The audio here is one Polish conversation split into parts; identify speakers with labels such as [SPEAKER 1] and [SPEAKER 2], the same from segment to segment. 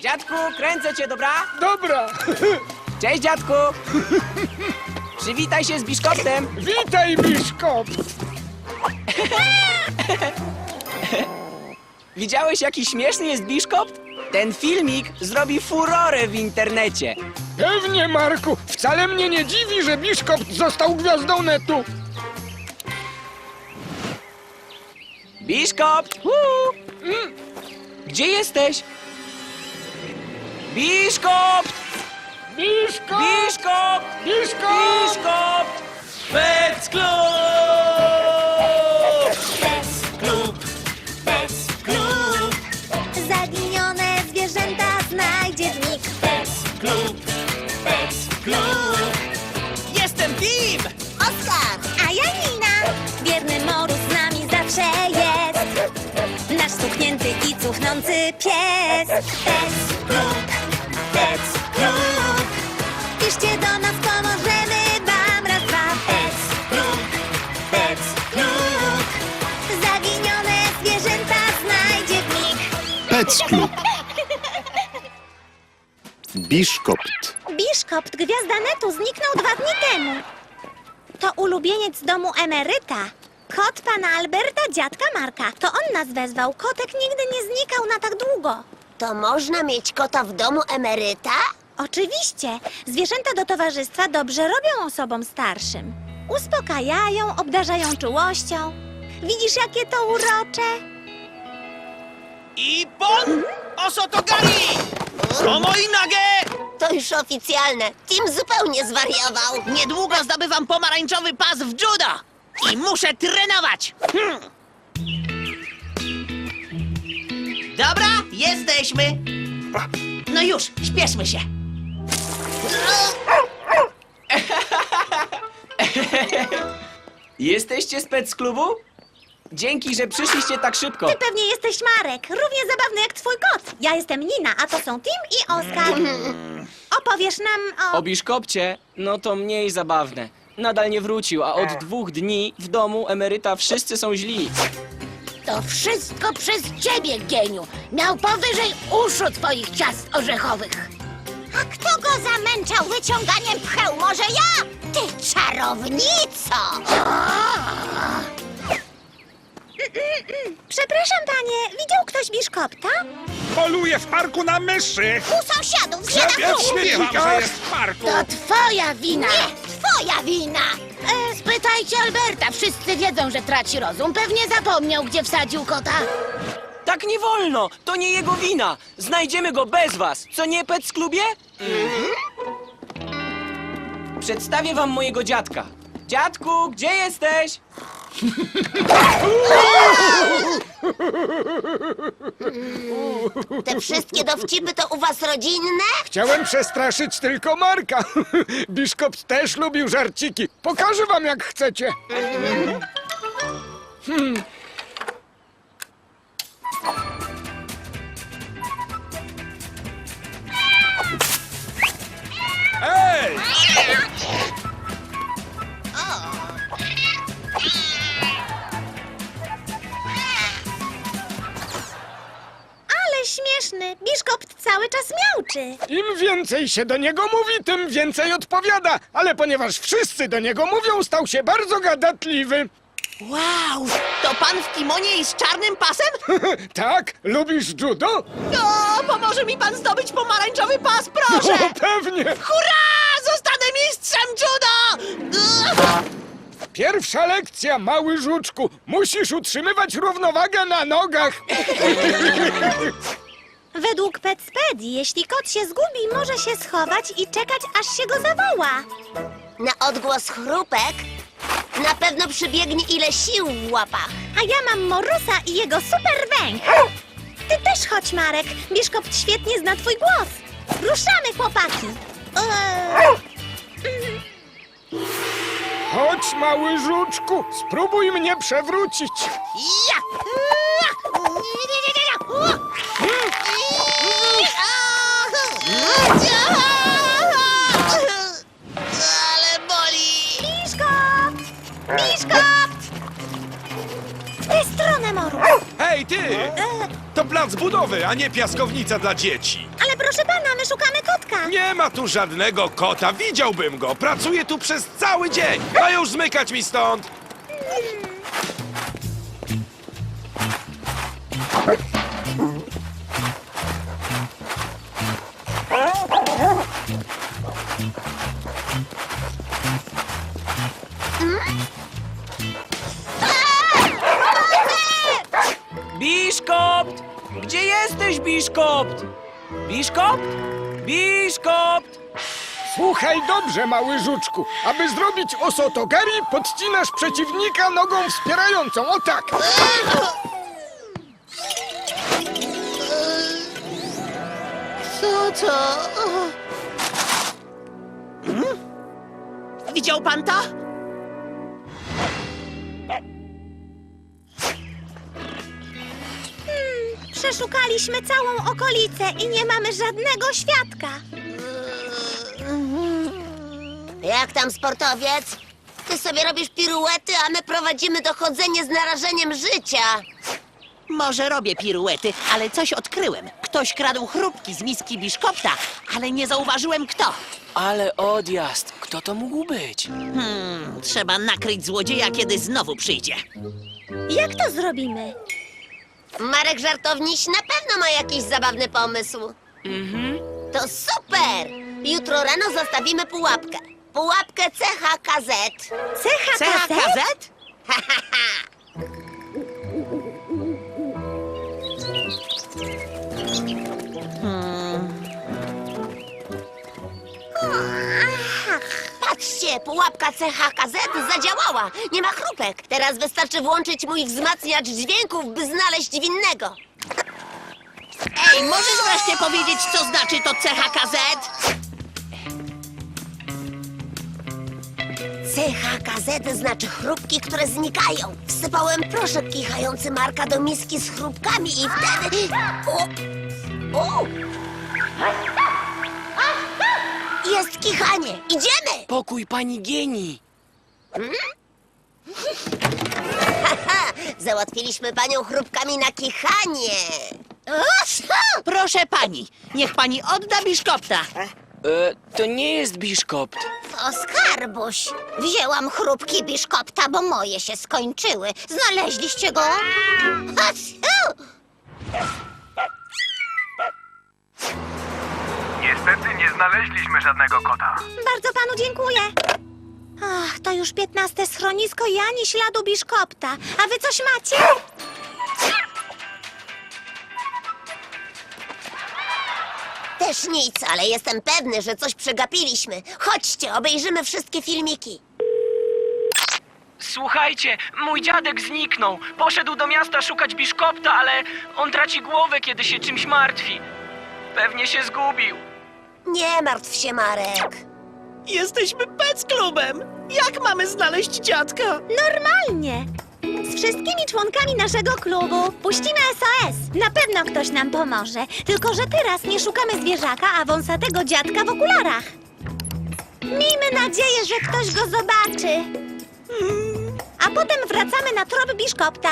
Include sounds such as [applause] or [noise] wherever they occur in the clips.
[SPEAKER 1] Dziadku, kręcę cię, dobra?
[SPEAKER 2] Dobra,
[SPEAKER 1] Cześć, dziadku! Przywitaj się z biszkoptem!
[SPEAKER 2] witaj, Biszkop.
[SPEAKER 1] Widziałeś, jaki śmieszny jest biszkop? Ten filmik zrobi furorę w internecie.
[SPEAKER 2] Pewnie, Marku. Wcale mnie nie dziwi, że Biszkop został gwiazdą netu.
[SPEAKER 1] Biszkop! Uuu. Mm. Gdzie jesteś? Biszkop!
[SPEAKER 2] Biszkop!
[SPEAKER 1] Biszkop!
[SPEAKER 2] Biszkop!
[SPEAKER 1] Biszkop! Pec Club!
[SPEAKER 3] Pes Klub, Pes Klub. Zaginione zwierzęta znajdzie w nich. Pes Klub, Pes Klub.
[SPEAKER 1] Jestem Pim!
[SPEAKER 3] Oskar, a ja Nina. Wierny Morus z nami zawsze jest. Nasz stuknięty i cuchnący pies. Pes
[SPEAKER 4] Pec Club. Biszkopt.
[SPEAKER 3] Biszkopt, gwiazda netu, zniknął dwa dni temu. To ulubieniec domu emeryta. Kot pana Alberta, dziadka Marka. To on nas wezwał. Kotek nigdy nie znikał na tak długo.
[SPEAKER 5] To można mieć kota w domu emeryta?
[SPEAKER 3] Oczywiście, zwierzęta do towarzystwa dobrze robią osobom starszym. Uspokajają, obdarzają czułością. Widzisz, jakie to urocze?
[SPEAKER 6] I bon osotogari! Omoi nage!
[SPEAKER 5] To już oficjalne. Tim zupełnie zwariował.
[SPEAKER 6] Niedługo zdobywam pomarańczowy pas w judo! I muszę trenować! Hmm. Dobra, jesteśmy! No już, śpieszmy się! [laughs]
[SPEAKER 1] Jesteście z Pec Klubu? Dzięki, że przyszliście tak szybko.
[SPEAKER 3] Ty pewnie jesteś Marek, równie zabawny jak twój kot. Ja jestem Nina, a to są Tim i Oskar. Opowiesz nam o...
[SPEAKER 1] O biszkopcie, no to mniej zabawne. Nadal nie wrócił, a od dwóch dni w domu emeryta wszyscy są źli.
[SPEAKER 5] To wszystko przez ciebie, geniu. Miał powyżej uszu twoich ciast orzechowych.
[SPEAKER 3] A kto go zamęczał wyciąganiem pcheł? Może ja?
[SPEAKER 5] Ty czarownico!
[SPEAKER 3] Przepraszam, panie, widział ktoś biszkopta?
[SPEAKER 2] Poluje w parku na myszy.
[SPEAKER 3] U sąsiadów, się
[SPEAKER 2] Ja śmiewam, że jest w parku.
[SPEAKER 5] To twoja wina.
[SPEAKER 3] Nie, twoja wina!
[SPEAKER 5] E, spytajcie Alberta. Wszyscy wiedzą, że traci rozum. Pewnie zapomniał, gdzie wsadził kota.
[SPEAKER 1] Tak nie wolno! To nie jego wina! Znajdziemy go bez was! Co nie, Pec Klubie? Przedstawię wam mojego dziadka. Dziadku, gdzie jesteś?
[SPEAKER 5] Te wszystkie dowcipy to u was rodzinne?
[SPEAKER 2] Chciałem przestraszyć tylko Marka. [laughs] Biszkop też lubił żarciki. Pokażę wam, jak chcecie. Hmm. Ej!
[SPEAKER 3] Śmieszny, biszkopt cały czas miauczy.
[SPEAKER 2] Im więcej się do niego mówi, tym więcej odpowiada. Ale ponieważ wszyscy do niego mówią, stał się bardzo gadatliwy.
[SPEAKER 6] Wow! To pan w kimonie i z czarnym pasem? [laughs]
[SPEAKER 2] tak? Lubisz judo?
[SPEAKER 6] O, pomoże mi pan zdobyć pomarańczowy pas, proszę!
[SPEAKER 2] O, pewnie!
[SPEAKER 6] Hurra! Zostanę mistrzem judo!
[SPEAKER 2] Pierwsza lekcja, mały żuczku. Musisz utrzymywać równowagę na nogach. [laughs]
[SPEAKER 3] Według Petspedii, jeśli kot się zgubi, może się schować i czekać, aż się go zawoła.
[SPEAKER 5] Na odgłos chrupek na pewno przybiegnie ile sił w łapach.
[SPEAKER 3] A ja mam Morusa i jego super węch. Ty też chodź, Marek. Biszkopt świetnie zna twój głos. Ruszamy, chłopaki. Eee,
[SPEAKER 2] Chodź, mały żuczku, spróbuj mnie przewrócić.
[SPEAKER 6] Ja! Ale
[SPEAKER 7] ty! To plac budowy, a nie piaskownica dla dzieci.
[SPEAKER 3] Ale proszę pana, my szukamy kotka.
[SPEAKER 7] Nie ma tu żadnego kota, widziałbym go. Pracuje tu przez cały dzień. A już zmykać mi stąd.
[SPEAKER 1] Biszkopt! Gdzie jesteś, Biszkopt? Biszkopt? Biszkopt!
[SPEAKER 2] Słuchaj dobrze, mały żuczku. Aby zrobić osotogari, podcinasz przeciwnika nogą wspierającą. O tak!
[SPEAKER 6] Co to? Hmm? Widział pan to?
[SPEAKER 3] Przeszukaliśmy całą okolicę i nie mamy żadnego świadka.
[SPEAKER 5] Jak tam sportowiec? Ty sobie robisz piruety, a my prowadzimy dochodzenie z narażeniem życia.
[SPEAKER 6] Może robię piruety, ale coś odkryłem. Ktoś kradł chrupki z miski biszkopta, ale nie zauważyłem kto.
[SPEAKER 1] Ale odjazd. Kto to mógł być?
[SPEAKER 6] Hmm, trzeba nakryć złodzieja, kiedy znowu przyjdzie.
[SPEAKER 3] Jak to zrobimy?
[SPEAKER 5] Marek Żartowniś na pewno ma jakiś zabawny pomysł.
[SPEAKER 1] Mhm.
[SPEAKER 5] To super! Jutro rano zostawimy pułapkę. Pułapkę CHKZ.
[SPEAKER 3] CHKZ?
[SPEAKER 6] CHKZ? [laughs]
[SPEAKER 5] Pułapka CHKZ zadziałała. Nie ma chrupek. Teraz wystarczy włączyć mój wzmacniacz dźwięków, by znaleźć winnego.
[SPEAKER 6] Ej, możesz wreszcie powiedzieć, co znaczy to CHKZ?
[SPEAKER 5] CHKZ znaczy chrupki, które znikają. Wsypałem proszek kichający Marka do miski z chrupkami i wtedy... O! O! Jest kichanie! Idziemy!
[SPEAKER 1] Pokój pani Gieni.
[SPEAKER 5] Haha! [laughs] Załatwiliśmy panią chrupkami na kichanie!
[SPEAKER 6] Proszę pani, niech pani odda biszkopta.
[SPEAKER 1] E, to nie jest Biszkopt.
[SPEAKER 3] O skarbuś. Wzięłam chrupki biszkopta, bo moje się skończyły. Znaleźliście go? [laughs]
[SPEAKER 8] Niestety nie znaleźliśmy żadnego kota.
[SPEAKER 3] Bardzo panu dziękuję. Ach, to już piętnaste schronisko i ani śladu biszkopta. A wy coś macie?
[SPEAKER 5] Też nic, ale jestem pewny, że coś przegapiliśmy. Chodźcie, obejrzymy wszystkie filmiki.
[SPEAKER 1] Słuchajcie, mój dziadek zniknął. Poszedł do miasta szukać Biszkopta, ale on traci głowę, kiedy się czymś martwi. Pewnie się zgubił.
[SPEAKER 5] Nie martw się, Marek.
[SPEAKER 6] Jesteśmy Pec Klubem. Jak mamy znaleźć dziadka?
[SPEAKER 3] Normalnie. Z wszystkimi członkami naszego klubu puścimy SOS. Na pewno ktoś nam pomoże. Tylko, że teraz nie szukamy zwierzaka, a wąsatego dziadka w okularach. Miejmy nadzieję, że ktoś go zobaczy. A potem wracamy na trop biszkopta.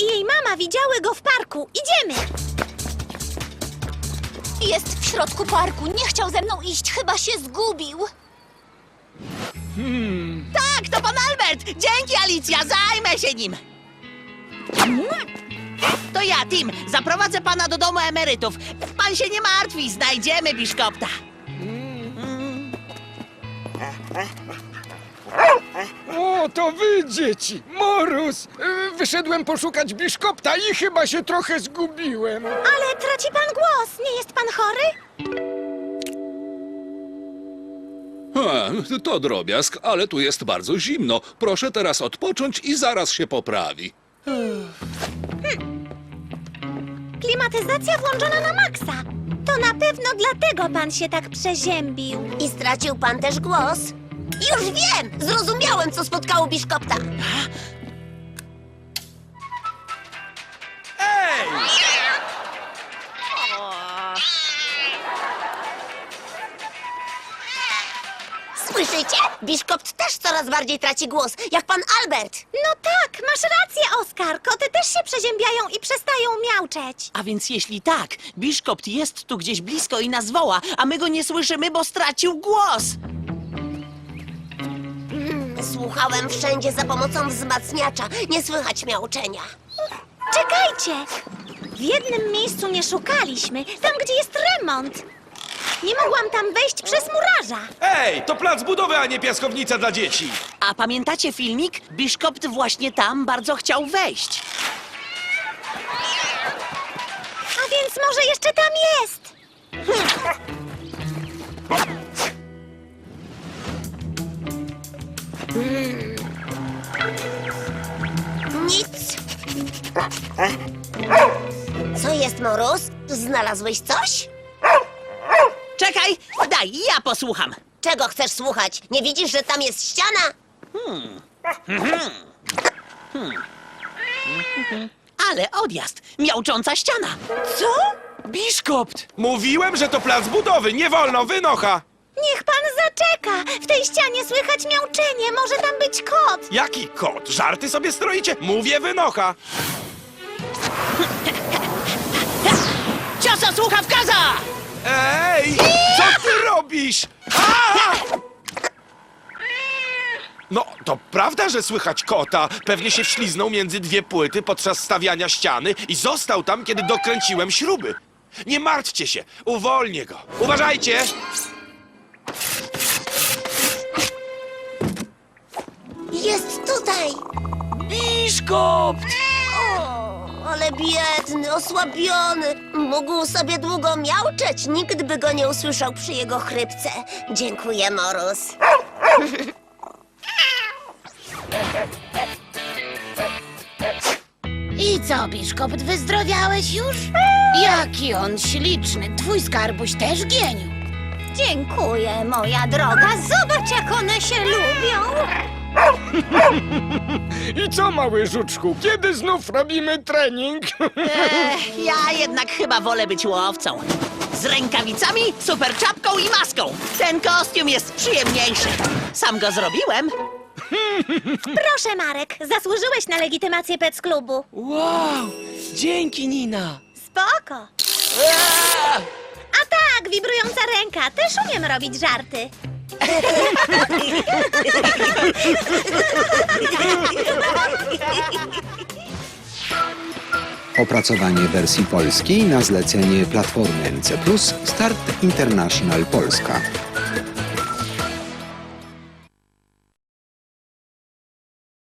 [SPEAKER 3] I jej mama widziały go w parku. Idziemy! Jest w środku parku. Nie chciał ze mną iść. Chyba się zgubił.
[SPEAKER 6] Tak, to pan Albert. Dzięki, Alicja, zajmę się nim. To ja, Tim, zaprowadzę pana do domu emerytów. Pan się nie martwi, znajdziemy biszkopta.
[SPEAKER 2] O, to wy, dzieci! Morus! Y, Wyszedłem poszukać biszkopta i chyba się trochę zgubiłem.
[SPEAKER 3] Ale traci pan głos. Nie jest pan chory?
[SPEAKER 9] To drobiazg, ale tu jest bardzo zimno. Proszę teraz odpocząć i zaraz się poprawi.
[SPEAKER 3] Klimatyzacja włączona na maksa. To na pewno dlatego pan się tak przeziębił.
[SPEAKER 5] I stracił pan też głos? Już wiem! Zrozumiałem, co spotkało biszkopta. Słyszycie? Biszkopt też coraz bardziej traci głos, jak pan Albert.
[SPEAKER 3] No tak, masz rację, Oskar. Koty też się przeziębiają i przestają miauczeć.
[SPEAKER 6] A więc jeśli tak, Biszkopt jest tu gdzieś blisko i nas woła, a my go nie słyszymy, bo stracił głos.
[SPEAKER 5] Słuchałem wszędzie za pomocą wzmacniacza. Nie słychać miauczenia.
[SPEAKER 3] Czekajcie! W jednym miejscu nie szukaliśmy, tam gdzie jest remont. Nie mogłam tam wejść przez murarza.
[SPEAKER 7] Ej, to plac budowy, a nie piaskownica dla dzieci.
[SPEAKER 6] A pamiętacie filmik? Biszkopt właśnie tam bardzo chciał wejść.
[SPEAKER 3] A więc może jeszcze tam jest.
[SPEAKER 5] Nic. Co jest, Morus? Znalazłeś coś?
[SPEAKER 6] Czekaj, daj, ja posłucham.
[SPEAKER 5] Czego chcesz słuchać? Nie widzisz, że tam jest ściana?
[SPEAKER 6] Ale odjazd, miaucząca ściana.
[SPEAKER 1] Co? Biszkopt!
[SPEAKER 7] Mówiłem, że to plac budowy, nie wolno, wynocha.
[SPEAKER 3] Niech pan zaczeka. W tej ścianie słychać miauczenie. Może tam być kot.
[SPEAKER 7] Jaki kot? Żarty sobie stroicie? Mówię, wynocha.
[SPEAKER 6] Ciosa słuchawkaza!
[SPEAKER 7] Ej, co ty robisz? A! No, to prawda, że słychać kota. Pewnie się wśliznął między dwie płyty podczas stawiania ściany i został tam, kiedy dokręciłem śruby. Nie martwcie się, uwolnię go. Uważajcie!
[SPEAKER 5] Jest tutaj.
[SPEAKER 1] Biszkopt!
[SPEAKER 5] Ale biedny, osłabiony. Mógł sobie długo miauczeć. Nikt by go nie usłyszał przy jego chrypce. Dziękuję, Morus.
[SPEAKER 10] I co, Biszkopt, wyzdrowiałeś już? Jaki on śliczny. Twój skarbuś też gieniu.
[SPEAKER 3] Dziękuję, moja droga. Zobacz, jak one się lubią. [laughs]
[SPEAKER 2] I co, mały żuczku, kiedy znów robimy trening?
[SPEAKER 6] Ech, ja jednak chyba wolę być łowcą. Z rękawicami, super czapką i maską. Ten kostium jest przyjemniejszy. Sam go zrobiłem.
[SPEAKER 3] Proszę, Marek, zasłużyłeś na legitymację Pec Klubu.
[SPEAKER 1] Wow! Dzięki, Nina!
[SPEAKER 3] Spoko. A tak, wibrująca ręka. Też umiem robić żarty.
[SPEAKER 4] Opracowanie wersji polskiej na zlecenie Platformy NC Start International Polska.